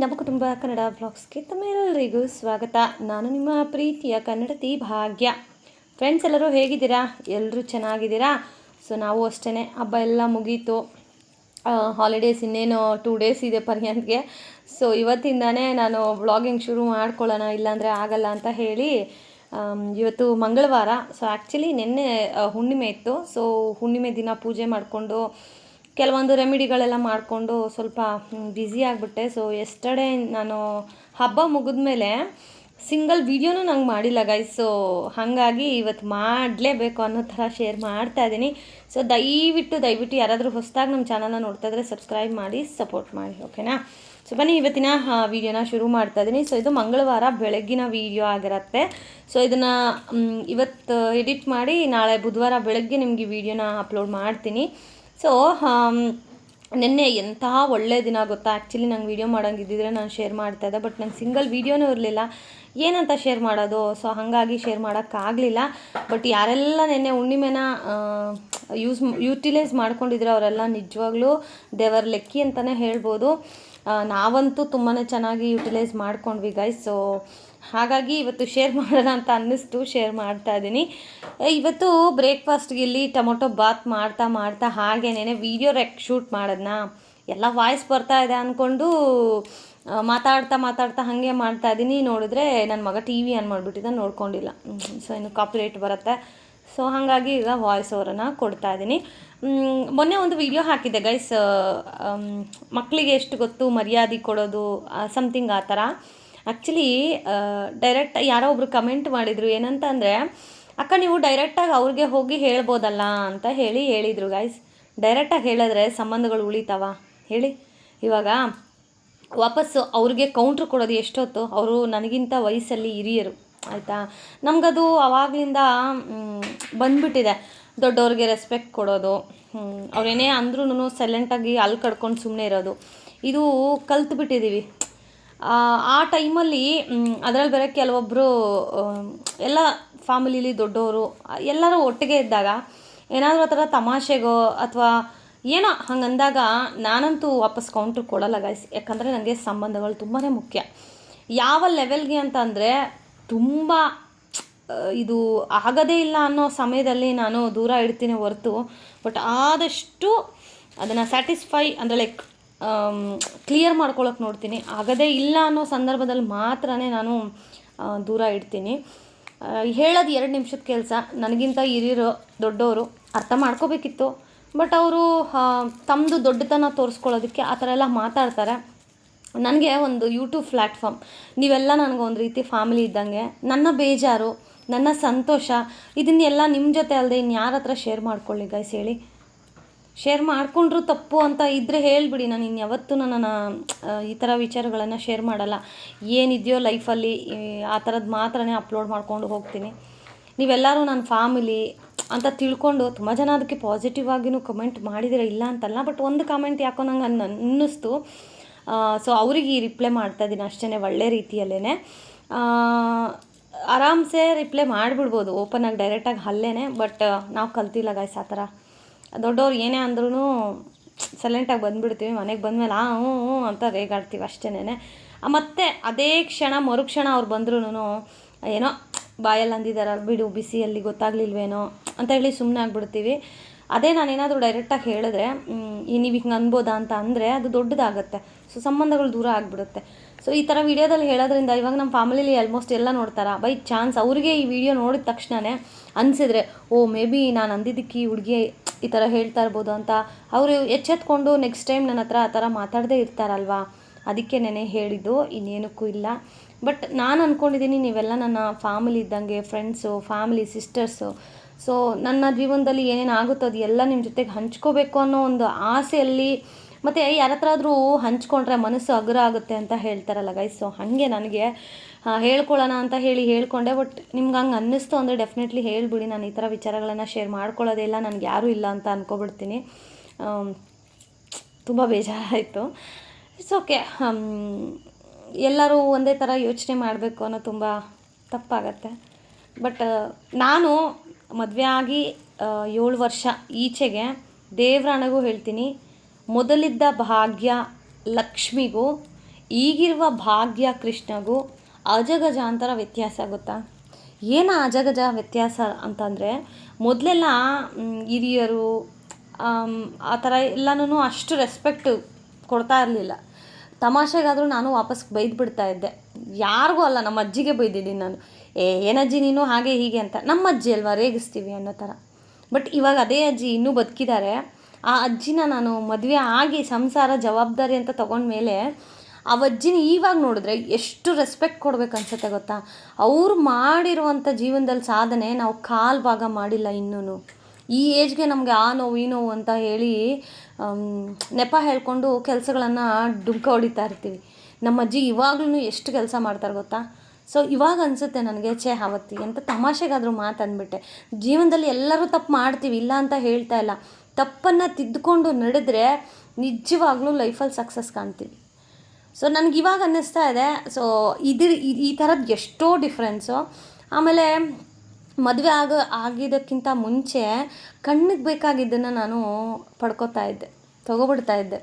ನಮ್ಮ ಕುಟುಂಬ ಕನ್ನಡ ಬ್ಲಾಗ್ಸ್ಗೆ ತಮ್ಮೆಲ್ಲರಿಗೂ ಸ್ವಾಗತ. ನಾನು ನಿಮ್ಮ ಪ್ರೀತಿಯ ಕನ್ನಡತಿ ಭಾಗ್ಯ. ಫ್ರೆಂಡ್ಸ್ ಎಲ್ಲರೂ ಹೇಗಿದ್ದೀರಾ? ಎಲ್ಲರೂ ಚೆನ್ನಾಗಿದ್ದೀರಾ? ಸೊ ನಾವು ಅಷ್ಟೇ ಹಬ್ಬ ಎಲ್ಲ ಮುಗೀತು. ಹಾಲಿಡೇಸ್ ಇನ್ನೇನು ಟೂ ಡೇಸ್ ಇದೆ ಪರ್ಯಂತ್ಗೆ. ಸೊ ಇವತ್ತಿಂದಾನೇ ನಾನು ವ್ಲಾಗಿಂಗ್ ಶುರು ಮಾಡ್ಕೊಳ್ಳೋಣ, ಇಲ್ಲಾಂದರೆ ಆಗಲ್ಲ ಅಂತ ಹೇಳಿ ಇವತ್ತು ಮಂಗಳವಾರ. ಸೊ ಆ್ಯಕ್ಚುಲಿ ನಿನ್ನೆ ಹುಣ್ಣಿಮೆ ಇತ್ತು. ಸೊ ಹುಣ್ಣಿಮೆ ದಿನ ಪೂಜೆ ಮಾಡಿಕೊಂಡು ಕೆಲವೊಂದು ರೆಮಿಡಿಗಳೆಲ್ಲ ಮಾಡಿಕೊಂಡು ಸ್ವಲ್ಪ ಬ್ಯುಸಿ ಆಗಿಬಿಟ್ಟೆ. ಸೊ ಎಸ್ಟರ್ಡೇ ನಾನು ಹಬ್ಬ ಮುಗಿದ್ಮೇಲೆ ಸಿಂಗಲ್ ವೀಡಿಯೋನೂ ನಂಗೆ ಮಾಡಿಲ್ಲ ಗೈಸ್ ಸೊ ಹಾಗಾಗಿ ಇವತ್ತು ಮಾಡಲೇಬೇಕು ಅನ್ನೋ ಥರ ಶೇರ್ ಮಾಡ್ತಾ ಇದ್ದೀನಿ ಸೊ ದಯವಿಟ್ಟು ದಯವಿಟ್ಟು ಯಾರಾದರೂ ಹೊಸದಾಗಿ ನಮ್ಮ ಚಾನಲ್ನ ನೋಡ್ತಾ ಇದ್ರೆ ಸಬ್ಸ್ಕ್ರೈಬ್ ಮಾಡಿ ಸಪೋರ್ಟ್ ಮಾಡಿ ಓಕೆನಾ ಸೊ ಬನ್ನಿ, ಇವತ್ತಿನ ವೀಡಿಯೋನ ಶುರು ಮಾಡ್ತಾ ಇದ್ದೀನಿ ಸೊ ಇದು ಮಂಗಳವಾರ ಬೆಳಗ್ಗಿನ ವೀಡಿಯೋ ಆಗಿರುತ್ತೆ. ಸೊ ಇದನ್ನು ಇವತ್ತು ಎಡಿಟ್ ಮಾಡಿ ನಾಳೆ ಬುಧವಾರ ಬೆಳಗ್ಗೆ ನಿಮಗೆ ವೀಡಿಯೋನ ಅಪ್ಲೋಡ್ ಮಾಡ್ತೀನಿ. ಸೊ ನಿನ್ನೆ ಎಂಥ ಒಳ್ಳೆ ದಿನ ಗೊತ್ತಾ? ಆ್ಯಕ್ಚುಲಿ ನಂಗೆ ವೀಡಿಯೋ ಮಾಡೋಂಗಿದ್ದಿದ್ರೆ ನಾನು ಶೇರ್ ಮಾಡ್ತಾ ಇದ್ದೆ ಬಟ್ ನಂಗೆ ಸಿಂಗಲ್ ವೀಡಿಯೋನೂ ಇರಲಿಲ್ಲ. ಏನಂತ ಶೇರ್ ಮಾಡೋದು? ಸೊ ಹಾಗಾಗಿ ಶೇರ್ ಮಾಡೋಕ್ಕಾಗಲಿಲ್ಲ ಬಟ್ ಯಾರೆಲ್ಲ ನಿನ್ನೆ ಹುಣ್ಣಿಮೆನ ಯೂಸ್ ಯೂಟಿಲೈಸ್ ಮಾಡ್ಕೊಂಡಿದ್ರೆ ಅವರೆಲ್ಲ ನಿಜವಾಗ್ಲೂ ದೇವರ ಲೆಕ್ಕಿ ಅಂತಲೇ ಹೇಳ್ಬೋದು. ನಾವಂತೂ ತುಂಬಾ ಚೆನ್ನಾಗಿ ಯುಟಿಲೈಸ್ ಮಾಡ್ಕೊಂಡ್ವಿ ಗೈಸ್ ಸೊ ಹಾಗಾಗಿ ಇವತ್ತು ಶೇರ್ ಮಾಡೋಣ ಅಂತ ಅನ್ನಿಸ್ತು ಶೇರ್ ಮಾಡ್ತಾ ಇದ್ದೀನಿ ಇವತ್ತು ಬ್ರೇಕ್ಫಾಸ್ಟ್ಗೆ ಇಲ್ಲಿ ಟೊಮೊಟೊ ಬಾತ್ ಮಾಡ್ತಾ ಮಾಡ್ತಾ ಹಾಗೇನೇ ವೀಡಿಯೋ ರೆಕ್ ಶೂಟ್ ಮಾಡೋದನ್ನ ಎಲ್ಲ ವಾಯ್ಸ್ ಬರ್ತಾ ಇದೆ ಅಂದ್ಕೊಂಡು ಮಾತಾಡ್ತಾ ಮಾತಾಡ್ತಾ ಹಾಗೆ ಮಾಡ್ತಾ ಇದ್ದೀನಿ ನೋಡಿದ್ರೆ ನನ್ನ ಮಗ ಟಿ ವಿ ಆನ್ ಮಾಡಿಬಿಟ್ಟಿದ್ದ ನೋಡ್ಕೊಂಡಿಲ್ಲ. ಸೊ ಇನ್ನು ಕಾಪಿರೈಟ್ ಬರುತ್ತೆ. ಸೊ ಹಾಗಾಗಿ ಈಗ ವಾಯ್ಸ್ ಓವರನ್ನು ಕೊಡ್ತಾ ಇದ್ದೀನಿ. ಮೊನ್ನೆ ಒಂದು ವಿಡಿಯೋ ಹಾಕಿದ್ದೆ ಗೈಸ್ ಮಕ್ಕಳಿಗೆ ಎಷ್ಟು ಗೊತ್ತು? ಮರ್ಯಾದೆ ಕೊಡೋದು ಸಮಥಿಂಗ್ ಆ ಥರ. ಆ್ಯಕ್ಚುಲಿ ಡೈರೆಕ್ಟ್ ಯಾರೋ ಒಬ್ರು ಕಮೆಂಟ್ ಮಾಡಿದರು. ಏನಂತ ಅಂದರೆ, ಅಕ್ಕ, ನೀವು ಡೈರೆಕ್ಟಾಗಿ ಅವ್ರಿಗೆ ಹೋಗಿ ಹೇಳ್ಬೋದಲ್ಲ? ಅಂತ ಹೇಳಿ ಹೇಳಿದರು ಗೈಸ್ ಡೈರೆಕ್ಟಾಗಿ ಹೇಳಿದ್ರೆ ಸಂಬಂಧಗಳು ಉಳಿತಾವ? ಹೇಳಿ. ಇವಾಗ, ವಾಪಸ್ಸು ಅವ್ರಿಗೆ ಕೌಂಟ್ರ್ ಕೊಡೋದು ಎಷ್ಟೊತ್ತು? ಅವರು ನನಗಿಂತ ವಯಸ್ಸಲ್ಲಿ ಹಿರಿಯರು. ಆಯಿತಾ? ನಮಗದು ಆವಾಗಲಿಂದ ಬಂದ್ಬಿಟ್ಟಿದೆ. ದೊಡ್ಡವ್ರಿಗೆ ರೆಸ್ಪೆಕ್ಟ್ ಕೊಡೋದು. ಅವ್ರೇನೇ ಅಂದ್ರೂ ಸೈಲೆಂಟಾಗಿ ಅಲ್ಲಿ ಕಡ್ಕೊಂಡು ಸುಮ್ಮನೆ ಇರೋದು. ಇದು ಕಲ್ತು ಬಿಟ್ಟಿದ್ದೀವಿ ಆ, ಆ ಟೈಮಲ್ಲಿ ಅದರಲ್ಲಿ ಬೇರೆ ಕೆಲವೊಬ್ಬರು ಎಲ್ಲ ಫ್ಯಾಮಿಲಿಲಿ ದೊಡ್ಡವರು ಎಲ್ಲರೂ ಒಟ್ಟಿಗೆ ಇದ್ದಾಗ ಏನಾದರೂ ಆ ಥರ ತಮಾಷೆಗೋ ಅಥವಾ ಏನೋ ಹಂಗಂದಾಗ ನಾನಂತೂ ವಾಪಸ್ ಕೌಂಟ್ರ್ ಕೊಡಲ್ಲ ಗಾಯ್ಸ್ ಯಾಕಂದರೆ ನನಗೆ ಸಂಬಂಧಗಳು ತುಂಬಾ ಮುಖ್ಯ. ಯಾವ ಲೆವೆಲ್ಗೆ ಅಂತ ಅಂದರೆ ತುಂಬ ಇದು ಆಗದೇ ಇಲ್ಲ ಅನ್ನೋ ಸಮಯದಲ್ಲಿ ನಾನು ದೂರ ಇಡ್ತೀನಿ ಹೊರತು. ಬಟ್ ಆದಷ್ಟು ಅದನ್ನು ಸ್ಯಾಟಿಸ್ಫೈ ಅಂದರೆ ಲೈಕ್ ಕ್ಲಿಯರ್ ಮಾಡ್ಕೊಳ್ಳೋಕೆ ನೋಡ್ತೀನಿ. ಆಗದೇ ಇಲ್ಲ ಅನ್ನೋ ಸಂದರ್ಭದಲ್ಲಿ ಮಾತ್ರ ನಾನು ದೂರ ಇಡ್ತೀನಿ. ಹೇಳೋದು ಎರಡು ನಿಮಿಷದ ಕೆಲಸ. ನನಗಿಂತ ಹಿರಿಯರು, ದೊಡ್ಡವರು ಅರ್ಥ ಮಾಡ್ಕೋಬೇಕಿತ್ತು. ಬಟ್ ಅವರು ತಮ್ಮದು ದೊಡ್ಡತನ ತೋರಿಸ್ಕೊಳ್ಳೋದಕ್ಕೆ ಆ ಥರ ಎಲ್ಲ ಮಾತಾಡ್ತಾರೆ. ನನಗೆ ಒಂದು ಯೂಟ್ಯೂಬ್ ಪ್ಲ್ಯಾಟ್ಫಾರ್ಮ್ ನೀವೆಲ್ಲ ನನಗೆ ಒಂದು ರೀತಿ ಫ್ಯಾಮಿಲಿ ಇದ್ದಂಗೆ, ನನ್ನ ಬೇಜಾರು, ನನ್ನ ಸಂತೋಷ, ಇದನ್ನೆಲ್ಲ ನಿಮ್ಮ ಜೊತೆ ಅಲ್ಲದೆ ಇನ್ನು ಯಾರ ಹತ್ರ ಶೇರ್ ಮಾಡ್ಕೊಳ್ಳಿ ಗೈಸ್ ಹೇಳಿ. ಶೇರ್ ಮಾಡಿಕೊಂಡ್ರು ತಪ್ಪು ಅಂತ ಇದ್ದರೆ ಹೇಳಿಬಿಡಿ. ನಾನು ಇನ್ನು ಯಾವತ್ತೂ ನನ್ನ ಈ ಥರ ವಿಚಾರಗಳನ್ನು ಶೇರ್ ಮಾಡಲ್ಲ. ಏನಿದೆಯೋ ಲೈಫಲ್ಲಿ ಆ ಥರದ್ದು ಮಾತ್ರನೇ ಅಪ್ಲೋಡ್ ಮಾಡ್ಕೊಂಡು ಹೋಗ್ತೀನಿ. ನೀವೆಲ್ಲರೂ ನನ್ನ ಫ್ಯಾಮಿಲಿ ಅಂತ ತಿಳ್ಕೊಂಡು ತುಂಬ ಜನ ಅದಕ್ಕೆ ಪಾಸಿಟಿವ್ ಆಗಿನೂ ಕಮೆಂಟ್ ಮಾಡಿದಿರ ಇಲ್ಲ ಅಂತಲ್ಲ ಬಟ್ ಒಂದು ಕಾಮೆಂಟ್ ಯಾಕೋ ನಂಗೆ ಅನ್ನಿಸ್ತು. ಸೊ ಅವರಿಗೆ ರಿಪ್ಲೈ ಮಾಡ್ತಾ ಇದ್ದೀನಿ. ಅಷ್ಟೇ ಒಳ್ಳೆ ರೀತಿಯಲ್ಲೇ ಆರಾಮ್ಸೆ ರಿಪ್ಲೈ ಮಾಡಿಬಿಡ್ಬೋದು. ಓಪನಾಗಿ ಡೈರೆಕ್ಟಾಗಿ ಅಲ್ಲೇ ಬಟ್ ನಾವು ಕಲ್ತಿಲ್ಲ ಗಾಯ್ಸ್ ಆ ಥರ. ದೊಡ್ಡವ್ರು ಏನೇ ಅಂದ್ರೂ ಸೈಲೆಂಟಾಗಿ ಬಂದುಬಿಡ್ತೀವಿ. ಮನೆಗೆ ಬಂದಮೇಲೆ, ಆ ಹ್ಞೂ ಹ್ಞೂ ಅಂತ ರೇಗಾಡ್ತೀವಿ ಅಷ್ಟೇನೆ ಮತ್ತು ಅದೇ ಕ್ಷಣ, ಮರುಕ್ಷಣ ಅವ್ರು ಬಂದ್ರೂ ಏನೋ ಬಾಯಲ್ಲಿ ಅಂದಿದ್ದಾರೆ ಬಿಡು, ಬಿಸಿಯಲ್ಲಿ ಗೊತ್ತಾಗ್ಲಿಲ್ವೇನೋ ಅಂತ ಹೇಳಿ ಸುಮ್ಮನೆ ಆಗ್ಬಿಡ್ತೀವಿ. ಅದೇ ನಾನು ಏನಾದರೂ ಡೈರೆಕ್ಟಾಗಿ ಹೇಳಿದ್ರೆ ನೀವು ಹಿಂಗೆ ಅನ್ಬೋದಾ ಅಂತ ಅಂದರೆ ಅದು ದೊಡ್ಡದಾಗುತ್ತೆ. ಸೊ ಸಂಬಂಧಗಳು ದೂರ ಆಗಿಬಿಡುತ್ತೆ. ಸೊ ಈ ಥರ ವಿಡಿಯೋದಲ್ಲಿ ಹೇಳೋದ್ರಿಂದ ಇವಾಗ ನಮ್ಮ ಫ್ಯಾಮಿಲಿಲಿ ಆಲ್ಮೋಸ್ಟ್ ಎಲ್ಲ ನೋಡ್ತಾರೆ? ಬೈ ಚಾನ್ಸ್ ಅವರಿಗೆ ಈ ವಿಡಿಯೋ ನೋಡಿದ ತಕ್ಷಣವೇ ಅನಿಸಿದ್ರೆ, ಓ, ಮೇ ಬಿ ನಾನು ಅಂದಿದ್ದಕ್ಕೆ ಈ ಹುಡುಗಿ ಈ ಥರ ಹೇಳ್ತಾ ಇರ್ಬೋದು ಅಂತ ಅವರು ಎಚ್ಚೆತ್ಕೊಂಡು ನೆಕ್ಸ್ಟ್ ಟೈಮ್ ನನ್ನ ಹತ್ರ ಆ ಥರ ಮಾತಾಡದೇ ಇರ್ತಾರಲ್ವಾ? ಅದಕ್ಕೆ ನೆನೆ ಹೇಳಿದ್ದು, ಇನ್ನೇನಕ್ಕೂ ಇಲ್ಲ. ಬಟ್ ನಾನು ಅಂದ್ಕೊಂಡಿದ್ದೀನಿ ನೀವೆಲ್ಲ ನನ್ನ ಫ್ಯಾಮಿಲಿ ಇದ್ದಂಗೆ ಫ್ರೆಂಡ್ಸು ಫ್ಯಾಮಿಲಿ ಸಿಸ್ಟರ್ಸು ಸೊ ನನ್ನ ಜೀವನದಲ್ಲಿ ಏನೇನು ಆಗುತ್ತೋ ಅದು ಎಲ್ಲ ನಿಮ್ಮ ಜೊತೆಗೆ ಹಂಚ್ಕೋಬೇಕು ಅನ್ನೋ ಒಂದು ಆಸೆಯಲ್ಲಿ ಮತ್ತು ಯಾರ ಹತ್ರ ಆದರೂ ಹಂಚ್ಕೊಂಡ್ರೆ ಮನಸ್ಸು ಅಗ್ರ ಆಗುತ್ತೆ ಅಂತ ಹೇಳ್ತಾರಲ್ಲ ಗೈಸ್ ಸೊ ಹಾಗೆ ನನಗೆ ಹೇಳ್ಕೊಳ್ಳೋಣ ಅಂತ ಹೇಳಿ ಹೇಳ್ಕೊಂಡೆ. ಬಟ್ ನಿಮ್ಗೆ ಹಂಗೆ ಅನ್ನಿಸ್ತು ಅಂದರೆ ಡೆಫಿನೆಟ್ಲಿ ಹೇಳಿಬಿಡಿ. ನಾನು ಈ ಥರ ವಿಚಾರಗಳನ್ನು ಶೇರ್ ಮಾಡ್ಕೊಳ್ಳೋದೇ ಇಲ್ಲ. ನನಗೆ ಯಾರೂ ಇಲ್ಲ ಅಂತ ಅಂದ್ಕೊಬಿಡ್ತೀನಿ ತುಂಬ ಬೇಜಾರಾಯಿತು. ಇಟ್ಸ್ ಓಕೆ ಎಲ್ಲರೂ ಒಂದೇ ಥರ ಯೋಚನೆ ಮಾಡಬೇಕು ಅನ್ನೋ ತುಂಬ ತಪ್ಪಾಗತ್ತೆ. ಬಟ್ ನಾನು ಮದುವೆ ಆಗಿ ಏಳು ವರ್ಷ ಈಚೆಗೆ ದೇವ್ರಾಣಗೂ ಹೇಳ್ತೀನಿ. ಮೊದಲಿದ್ದ ಭಾಗ್ಯ ಲಕ್ಷ್ಮಿಗೂ, ಈಗಿರುವ ಭಾಗ್ಯ ಕೃಷ್ಣಗೂ ಅಜಗಜಾಂತರ ವ್ಯತ್ಯಾಸ ಗೊತ್ತಾ? ಏನು ಅಜಗಜ ವ್ಯತ್ಯಾಸ ಅಂತಂದರೆ, ಮೊದಲೆಲ್ಲ ಹಿರಿಯರು ಆ ಥರ ಎಲ್ಲನೂ ಅಷ್ಟು ರೆಸ್ಪೆಕ್ಟ್ ಕೊಡ್ತಾ ಇರಲಿಲ್ಲ. ತಮಾಷೆಗಾದರೂ ನಾನು ವಾಪಸ್ ಬೈದು ಬಿಡ್ತಾ ಇದ್ದೆ. ಯಾರಿಗೂ ಅಲ್ಲ, ನಮ್ಮ ಅಜ್ಜಿಗೆ ಬೈದಿದ್ದೀನಿ ನಾನು. ಏ ಏನಜ್ಜಿ ನೀನು? ಹಾಗೆ ಹೀಗೆ ಅಂತ. ನಮ್ಮ ಅಜ್ಜಿ ಅಲ್ವಾ ರೇಗಿಸ್ತೀವಿ ಅನ್ನೋ ಥರ ಬಟ್ ಇವಾಗ ಅದೇ ಅಜ್ಜಿ ಇನ್ನೂ ಬದುಕಿದ್ದಾರೆ ಆ ಅಜ್ಜಿನ ನಾನು ಮದುವೆ ಆಗಿ ಸಂಸಾರ ಜವಾಬ್ದಾರಿ ಅಂತ ತಗೊಂಡ್ಮೇಲೆ ಆ ಅಜ್ಜಿನ ಇವಾಗ ನೋಡಿದ್ರೆ ಎಷ್ಟು ರೆಸ್ಪೆಕ್ಟ್ ಕೊಡ್ಬೇಕು ಅನ್ಸುತ್ತೆ ಗೊತ್ತಾ? ಅವ್ರು ಮಾಡಿರುವಂಥ ಜೀವನದಲ್ಲಿ ಸಾಧನೆ ನಾವು ಕಾಲು ಭಾಗ ಮಾಡಿಲ್ಲ ಇನ್ನೂ ಈ ಏಜ್ಗೆ ನಮಗೆ ಆ ನೋವು, ಈ ನೋವು ಅಂತ ಹೇಳಿ ನೆಪ ಹೇಳ್ಕೊಂಡು ಕೆಲಸಗಳನ್ನು ಡುಮ್ಕ ಹೊಡಿತಾ ಇರ್ತೀವಿ. ನಮ್ಮ ಅಜ್ಜಿ ಇವಾಗ್ಲೂ ಎಷ್ಟು ಕೆಲಸ ಮಾಡ್ತಾರೆ ಗೊತ್ತಾ? ಸೊ ಇವಾಗ ಅನಿಸುತ್ತೆ ನನಗೆ, ಛೇ ಹಾವತ್ತಿ ಅಂತ ತಮಾಷೆಗಾದರೂ ಮಾತನ್ಬಿಟ್ಟೆ ಜೀವನದಲ್ಲಿ ಎಲ್ಲರೂ ತಪ್ಪು ಮಾಡ್ತೀವಿ, ಇಲ್ಲ ಅಂತ ಹೇಳ್ತಾ ಇಲ್ಲ. ತಪ್ಪನ್ನು ತಿದ್ದುಕೊಂಡು ನಡೆದ್ರೆ ನಿಜವಾಗ್ಲೂ ಲೈಫಲ್ಲಿ ಸಕ್ಸಸ್ ಕಾಣ್ತೀವಿ. ಸೊ ನನಗೆ ಇವಾಗ ಅನ್ನಿಸ್ತಾ ಇದೆ. ಸೊ ಇದ್ರ ಈ- ಈ ಥರದ್ದು ಎಷ್ಟೋ ಡಿಫ್ರೆನ್ಸು ಆಮೇಲೆ, ಮದುವೆ ಆಗ, ಆಗಿದ್ದಕ್ಕಿಂತ ಮುಂಚೆ ಕಣ್ಣಿಗೆ ಬೇಕಾಗಿದ್ದನ್ನು ನಾನು ಪಡ್ಕೋತಾ ಇದ್ದೆ, ತೊಗೊಬಿಡ್ತಾ ಇದ್ದೆ.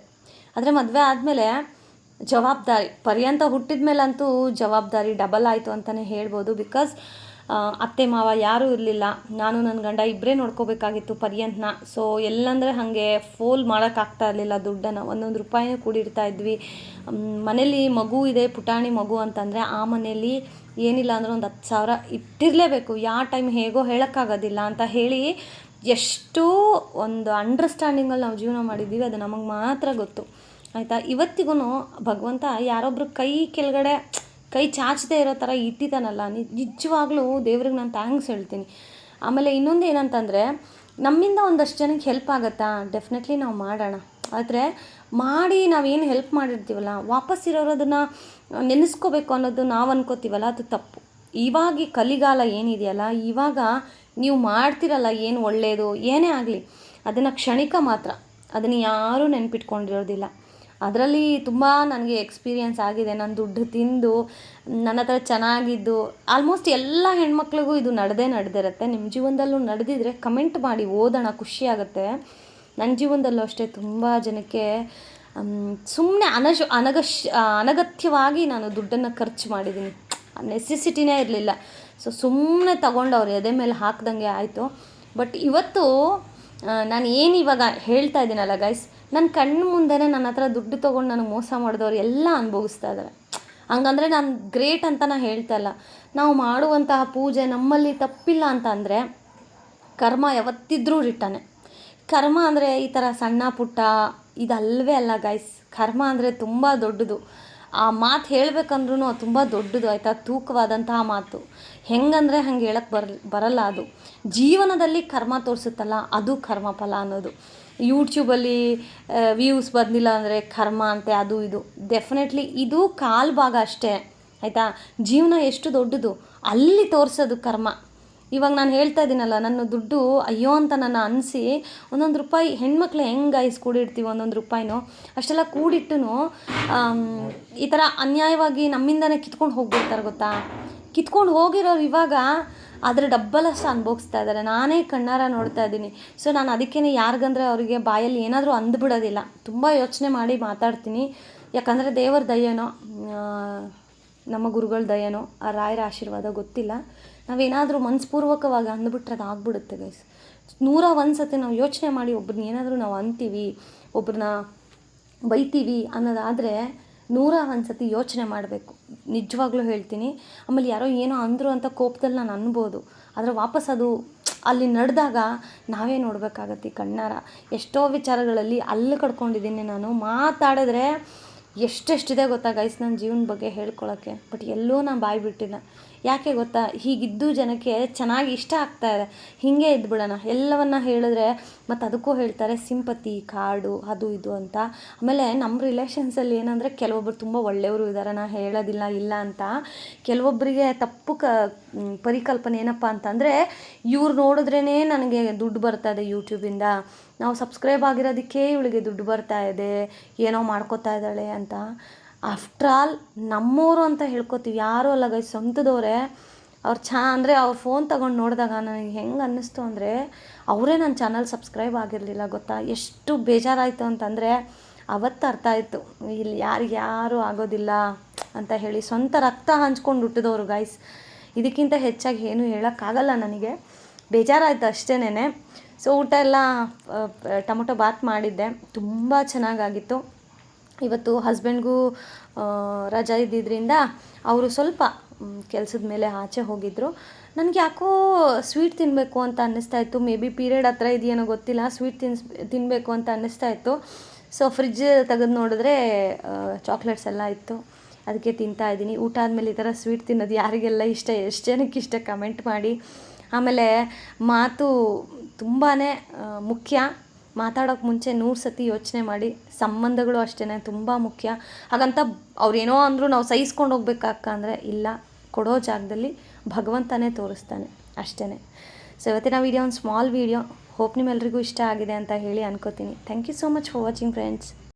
ಆದರೆ ಮದುವೆ ಆದಮೇಲೆ ಜವಾಬ್ದಾರಿ, ಪರ್ಯಂತ ಹುಟ್ಟಿದ ಮೇಲಂತೂ ಜವಾಬ್ದಾರಿ ಡಬಲ್ ಆಯಿತು ಅಂತಲೇ ಹೇಳ್ಬೋದು. ಬಿಕಾಸ್ ಅತ್ತೆ ಮಾವ ಯಾರೂ ಇರಲಿಲ್ಲ. ನಾನು ನನ್ನ ಗಂಡ ಇಬ್ಬರೇ ನೋಡ್ಕೋಬೇಕಾಗಿತ್ತು ಪರ್ಯಂತನ. ಸೊ ಎಲ್ಲಂದರೆ ಹಾಗೆ ಫೋಲ್ ಮಾಡೋಕ್ಕಾಗ್ತಾ ಇರಲಿಲ್ಲ ದುಡ್ಡನ್ನು. ಒಂದೊಂದು ರೂಪಾಯಿನೂ ಕೂಡಿಡ್ತಾ ಇದ್ವಿ. ಮನೇಲಿ ಮಗು ಇದೆ, ಪುಟಾಣಿ ಮಗು ಅಂತಂದರೆ ಆ ಮನೆಯಲ್ಲಿ ಏನಿಲ್ಲ ಅಂದ್ರೆ ಒಂದು ಹತ್ತು ಸಾವಿರ ಇಟ್ಟಿರಲೇಬೇಕು. ಯಾವ ಟೈಮ್ ಹೇಗೋ ಹೇಳೋಕ್ಕಾಗೋದಿಲ್ಲ ಅಂತ ಹೇಳಿ ಎಷ್ಟು ಒಂದು ಅಂಡರ್ಸ್ಟ್ಯಾಂಡಿಂಗಲ್ಲಿ ನಾವು ಜೀವನ ಮಾಡಿದ್ದೀವಿ. ಅದು ನಮಗೆ ಮಾತ್ರ ಗೊತ್ತು. ಆಯಿತಾ? ಇವತ್ತಿಗೂ ಭಗವಂತ ಯಾರೊಬ್ಬರು ಕೈ ಕೆಳಗಡೆ, ಕೈ ಚಾಚದೇ ಇರೋ ಥರ ಇಟ್ಟಿದ್ದಾನಲ್ಲ ನಿಜವಾಗ್ಲೂ ದೇವ್ರಿಗೆ ನಾನು ಥ್ಯಾಂಕ್ಸ್ ಹೇಳ್ತೀನಿ. ಆಮೇಲೆ ಇನ್ನೊಂದು ಏನಂತಂದರೆ, ನಮ್ಮಿಂದ ಒಂದಷ್ಟು ಜನಕ್ಕೆ ಹೆಲ್ಪ್ ಆಗುತ್ತಾ? ಡೆಫಿನೆಟ್ಲಿ ನಾವು ಮಾಡೋಣ. ಆದರೆ ಮಾಡಿ ನಾವೇನು ಹೆಲ್ಪ್ ಮಾಡಿರ್ತೀವಲ್ಲ, ವಾಪಸ್ ಇರೋರು ಅದನ್ನು ನೆನೆಸ್ಕೋಬೇಕು ಅನ್ನೋದು ನಾವು ಅನ್ಕೋತೀವಲ್ಲ, ಅದು ತಪ್ಪು. ಇವಾಗ ಕಲಿಗಾಲ ಏನಿದೆಯಲ್ಲ, ಇವಾಗ ನೀವು ಮಾಡ್ತಿರಲ್ಲ ಏನು ಒಳ್ಳೆಯದು ಏನೇ ಆಗಲಿ, ಅದನ್ನು ಕ್ಷಣಿಕ ಮಾತ್ರ. ಅದನ್ನು ಯಾರೂ ನೆನ್ಪಿಟ್ಕೊಂಡಿರೋದಿಲ್ಲ. ಅದರಲ್ಲಿ ತುಂಬ ನನಗೆ ಎಕ್ಸ್ಪೀರಿಯನ್ಸ್ ಆಗಿದೆ. ನಾನು ದುಡ್ಡು ತಿಂದು, ನನ್ನ ಹತ್ರ ಚೆನ್ನಾಗಿದ್ದು ಆಲ್ಮೋಸ್ಟ್ ಎಲ್ಲ ಹೆಣ್ಮಕ್ಳಿಗೂ ಇದು ನಡೆದೇ ನಡೆದಿರುತ್ತೆ ನಿಮ್ಮ ಜೀವನದಲ್ಲೂ ನಡೆದಿದ್ರೆ ಕಮೆಂಟ್ ಮಾಡಿ ಓದೋಣ ಖುಷಿಯಾಗುತ್ತೆ ನನ್ನ ಜೀವನದಲ್ಲೂ ಅಷ್ಟೇ ತುಂಬ ಜನಕ್ಕೆ ಸುಮ್ಮನೆ ಅನಶ್, ಅನಗಶ್ ಅನಗತ್ಯವಾಗಿ ನಾನು ದುಡ್ಡನ್ನು ಖರ್ಚು ಮಾಡಿದ್ದೀನಿ. ನೆಸೆಸಿಟಿನೇ ಇರಲಿಲ್ಲ. ಸೊ ಸುಮ್ಮನೆ ತಗೊಂಡು ಅವ್ರು ಎದೆ ಮೇಲೆ ಹಾಕ್ದಂಗೆ ಆಯಿತು. ಬಟ್ ಇವತ್ತು ನಾನು ಏನು ಇವಾಗ ಹೇಳ್ತಾ ಇದ್ದೀನಲ್ಲ ಗೈಸ್ ನನ್ನ ಕಣ್ಣು ಮುಂದೆನೇ ನನ್ನ ಹತ್ರ ದುಡ್ಡು ತೊಗೊಂಡು ನನಗೆ ಮೋಸ ಮಾಡಿದವ್ರು ಎಲ್ಲ ಅನುಭವಿಸ್ತಾ ಇದ್ದಾರೆ ಹಂಗಂದ್ರೆ ನಾನು ಗ್ರೇಟ್ ಅಂತ ನಾನು ಹೇಳ್ತಾ ಇಲ್ಲ. ನಾವು ಮಾಡುವಂತಹ ಪೂಜೆ ನಮ್ಮಲ್ಲಿ ತಪ್ಪಿಲ್ಲ ಅಂತ ಅಂದರೆ ಕರ್ಮ ಯಾವತ್ತಿದ್ರೂ ರಿಟನೆ ಕರ್ಮ ಅಂದರೆ ಈ ಥರ ಸಣ್ಣ ಪುಟ್ಟ ಇದಲ್ವೇ ಅಲ್ಲ ಗೈಸ್ ಕರ್ಮ ಅಂದರೆ ತುಂಬ ದೊಡ್ಡದು. ಆ ಮಾತು ಹೇಳ್ಬೇಕಂದ್ರೂ ತುಂಬ ದೊಡ್ಡದು ಆಯಿತಾ? ತೂಕವಾದಂತಹ ಮಾತು. ಹೆಂಗಂದರೆ ಹಂಗೆ ಹೇಳಕ್ಕೆ ಬರ್, ಬರಲ್ಲ ಅದು. ಜೀವನದಲ್ಲಿ ಕರ್ಮ ತೋರಿಸುತ್ತಲ್ಲ, ಅದು ಕರ್ಮ ಫಲ ಅನ್ನೋದು. ಯೂಟ್ಯೂಬಲ್ಲಿ ವ್ಯೂಸ್ ಬಂದಿಲ್ಲ ಅಂದರೆ ಕರ್ಮ ಅಂತೆ, ಅದು ಇದು. ಡೆಫಿನೆಟ್ಲಿ ಇದು ಕಾಲು ಭಾಗ ಅಷ್ಟೇ, ಆಯಿತಾ? ಜೀವನ ಎಷ್ಟು ದೊಡ್ಡದು, ಅಲ್ಲಿ ತೋರಿಸೋದು ಕರ್ಮ. ಇವಾಗ ನಾನು ಹೇಳ್ತಾ ಇದ್ದೀನಲ್ಲ, ನನ್ನ ದುಡ್ಡು ಅಯ್ಯೋ ಅಂತ ನನ್ನ ಅನಿಸಿ ಒಂದೊಂದು ರೂಪಾಯಿ, ಹೆಣ್ಮಕ್ಳು ಹೆಂಗೆ ಐಸ್ ಕೂಡಿಡ್ತೀವಿ ಒಂದೊಂದು ರೂಪಾಯಿನೂ, ಅಷ್ಟೆಲ್ಲ ಕೂಡಿಟ್ಟು ಈ ಥರ ಅನ್ಯಾಯವಾಗಿ ನಮ್ಮಿಂದನೇ ಕಿತ್ಕೊಂಡು ಹೋಗ್ಬಿಡ್ತಾರೆ ಗೊತ್ತಾ? ಕಿತ್ಕೊಂಡು ಹೋಗಿರೋರು ಇವಾಗ ಅದರ ಡಬ್ಬಲಷ್ಟು ಅನುಭವಿಸ್ತಾ ಇದ್ದಾರೆ ನಾನೇ ಕಣ್ಣಾರ ನೋಡ್ತಾ ಇದ್ದೀನಿ. ಸೊ ನಾನು ಅದಕ್ಕೇ ಯಾರಿಗಂದ್ರೆ ಅವರಿಗೆ ಬಾಯಲ್ಲಿ ಏನಾದರೂ ಅಂದ್ಬಿಡೋದಿಲ್ಲ ತುಂಬ ಯೋಚನೆ ಮಾಡಿ ಮಾತಾಡ್ತೀನಿ. ಯಾಕಂದರೆ ದೇವರ ದಯೆನೋ ನಮ್ಮ ಗುರುಗಳ ದಯೆನೋ, ಆ ರಾಯರ ಆಶೀರ್ವಾದ ಗೊತ್ತಿಲ್ಲ. ನಾವೇನಾದರೂ ಮನಸ್ಪೂರ್ವಕವಾಗಿ ಅಂದ್ಬಿಟ್ರೆ ಅದು ಆಗ್ಬಿಡುತ್ತೆ ಗೈಸ್ ನೂರ ಒಂದು ಸತಿ ನಾವು ಯೋಚನೆ ಮಾಡಿ ಒಬ್ರನ್ನ ಏನಾದರೂ ನಾವು ಅಂತೀವಿ ಒಬ್ರನ್ನ ಬೈತೀವಿ ಅನ್ನೋದಾದರೆ ನೂರ ಒಂದು ಸತಿ ಯೋಚನೆ ಮಾಡಬೇಕು. ನಿಜವಾಗ್ಲೂ ಹೇಳ್ತೀನಿ. ಆಮೇಲೆ ಯಾರೋ ಏನೋ ಅಂದರು ಅಂತ ಕೋಪದಲ್ಲಿ ನಾನು ಅನ್ಬೋದು. ಆದರೆ ವಾಪಸ್ ಅದು ಅಲ್ಲಿ ನಡೆದಾಗ ನಾವೇ ನೋಡಬೇಕಾಗತ್ತೆ ಕಣ್ಣಾರ. ಎಷ್ಟೋ ವಿಚಾರಗಳಲ್ಲಿ ಅಲ್ಲಿ ಕಡ್ಕೊಂಡಿದ್ದೀನಿ ನಾನು. ಮಾತಾಡಿದ್ರೆ ಎಷ್ಟೆಷ್ಟಿದೆ ಗೊತ್ತಾ ಗೈಸ್ ನನ್ನ ಜೀವನ ಬಗ್ಗೆ ಹೇಳ್ಕೊಳ್ಳೋಕ್ಕೆ ಬಟ್ ಎಲ್ಲೋ ನಾನು ಬಾಯಿ ಯಾಕೆ ಗೊತ್ತಾ? ಹೀಗಿದ್ದು ಜನಕ್ಕೆ ಚೆನ್ನಾಗಿ ಇಷ್ಟ ಆಗ್ತಾ ಇದೆ. ಹೀಗೆ ಇದ್ಬಿಡೋಣ ಎಲ್ಲವನ್ನ ಹೇಳಿದ್ರೆ ಮತ್ತು ಅದಕ್ಕೂ ಹೇಳ್ತಾರೆ ಸಿಂಪತಿ, ಕಾಡು, ಅದು, ಇದು ಅಂತ. ಆಮೇಲೆ ನಮ್ಮ ರಿಲೇಷನ್ಸಲ್ಲಿ ಏನಂದರೆ ಕೆಲವೊಬ್ರು ತುಂಬ ಒಳ್ಳೆಯವರು ಇದ್ದಾರೆ ನಾ ಹೇಳೋದಿಲ್ಲ, ಇಲ್ಲ ಅಂತ. ಕೆಲವೊಬ್ಬರಿಗೆ ತಪ್ಪು ಕ ಪರಿಕಲ್ಪನೆ ಏನಪ್ಪ ಅಂತಂದರೆ ಇವ್ರು ನೋಡಿದ್ರೇ ನನಗೆ ದುಡ್ಡು ಬರ್ತಾ ಇದೆ ಯೂಟ್ಯೂಬಿಂದ ನಾವು ಸಬ್ಸ್ಕ್ರೈಬ್ ಆಗಿರೋದಕ್ಕೆ ಇವಳಿಗೆ ದುಡ್ಡು ಬರ್ತಾ ಇದೆ. ಏನೋ ಮಾಡ್ಕೋತಾ ಇದ್ದಾಳೆ ಅಂತ. ಆಫ್ಟ್ರ್ ಆಲ್ ನಮ್ಮವರು ಅಂತ ಹೇಳ್ಕೊತೀವಿ. ಯಾರೂ ಅಲ್ಲ ಗೈ ಸ್ವಂತದವರೇ. ಅವ್ರು ಚಾ ಅಂದರೆ ಅವ್ರ ಫೋನ್ ತಗೊಂಡು ನೋಡಿದಾಗ ನನಗೆ ಹೆಂಗೆ ಅನ್ನಿಸ್ತು ಅಂದರೆ, ಅವರೇ ನನ್ನ ಚಾನಲ್ ಸಬ್ಸ್ಕ್ರೈಬ್ ಆಗಿರಲಿಲ್ಲ ಗೊತ್ತಾ? ಎಷ್ಟು ಬೇಜಾರಾಯಿತು ಅಂತಂದರೆ, ಅವತ್ತು ಅರ್ಥ ಆಯಿತು. ಇಲ್ಲಿ ಯಾರಿಗೆ ಯಾರೂ ಆಗೋದಿಲ್ಲ ಅಂತ ಹೇಳಿ ಸ್ವಂತ ರಕ್ತ ಹಂಚ್ಕೊಂಡು ಹುಟ್ಟಿದವರು ಗೈಸ್ ಇದಕ್ಕಿಂತ ಹೆಚ್ಚಾಗಿ ಏನೂ ಹೇಳೋಕ್ಕಾಗಲ್ಲ ನನಗೆ. ಬೇಜಾರಾಯಿತು ಅಷ್ಟೇನೆ ಸೊ ಊಟ ಎಲ್ಲ ಟೊಮೊಟೊ ಬಾತ್ ಮಾಡಿದ್ದೆ. ತುಂಬ ಚೆನ್ನಾಗಾಗಿತ್ತು. ಇವತ್ತು ಹಸ್ಬೆಂಡ್ಗೂ ರಜಾ ಇದ್ದಿದ್ದರಿಂದ ಅವರು ಸ್ವಲ್ಪ ಕೆಲಸದ ಮೇಲೆ ಆಚೆ ಹೋಗಿದ್ದರು ನನಗೆ ಯಾಕೋ ಸ್ವೀಟ್ ತಿನ್ನಬೇಕು ಅಂತ ಅನ್ನಿಸ್ತಾ ಇತ್ತು. ಮೇ ಬಿ ಪೀರಿಯಡ್ ಹತ್ರ ಇದೆಯೇನೋ ಗೊತ್ತಿಲ್ಲ. ಸ್ವೀಟ್ ತಿನ್ಸ್ ತಿನ್ನಬೇಕು ಅಂತ ಅನ್ನಿಸ್ತಾ ಇತ್ತು. ಸೊ ಫ್ರಿಜ್ ತೆಗೆದು ನೋಡಿದ್ರೆ ಚಾಕ್ಲೇಟ್ಸ್ ಎಲ್ಲ ಇತ್ತು. ಅದಕ್ಕೆ ತಿಂತಾ ಇದ್ದೀನಿ. ಊಟ ಆದಮೇಲೆ ಈ ಥರ ಸ್ವೀಟ್ ತಿನ್ನೋದು ಯಾರಿಗೆಲ್ಲ ಇಷ್ಟ, ಎಷ್ಟು ಜನಕ್ಕೆ ಇಷ್ಟ, ಕಮೆಂಟ್ ಮಾಡಿ. ಆಮೇಲೆ ಮಾತು ತುಂಬಾ ಮುಖ್ಯ. ಮಾತಾಡೋಕೆ ಮುಂಚೆ ನೂರು ಸತಿ ಯೋಚನೆ ಮಾಡಿ, ಸಂಬಂಧಗಳು ಅಷ್ಟೇ ತುಂಬ ಮುಖ್ಯ. ಹಾಗಂತ ಅವ್ರೇನೋ ಅಂದರೂ ನಾವು ಸಹಿಸ್ಕೊಂಡು ಹೋಗ್ಬೇಕಾಕ್ಕ ಅಂದರೆ ಇಲ್ಲ, ಕೊಡೋ ಜಾಗದಲ್ಲಿ ಭಗವಂತನೇ ತೋರಿಸ್ತಾನೆ ಅಷ್ಟೇ ಸೊ ಇವತ್ತಿನ ವೀಡಿಯೋ ಒಂದು ಸ್ಮಾಲ್ ವೀಡಿಯೋ ಹೋಪ್ ನಿಮ್ಮೆಲ್ರಿಗೂ ಇಷ್ಟ ಆಗಿದೆ ಅಂತ ಹೇಳಿ ಅನ್ಕೋತೀನಿ. Thank you so much for watching friends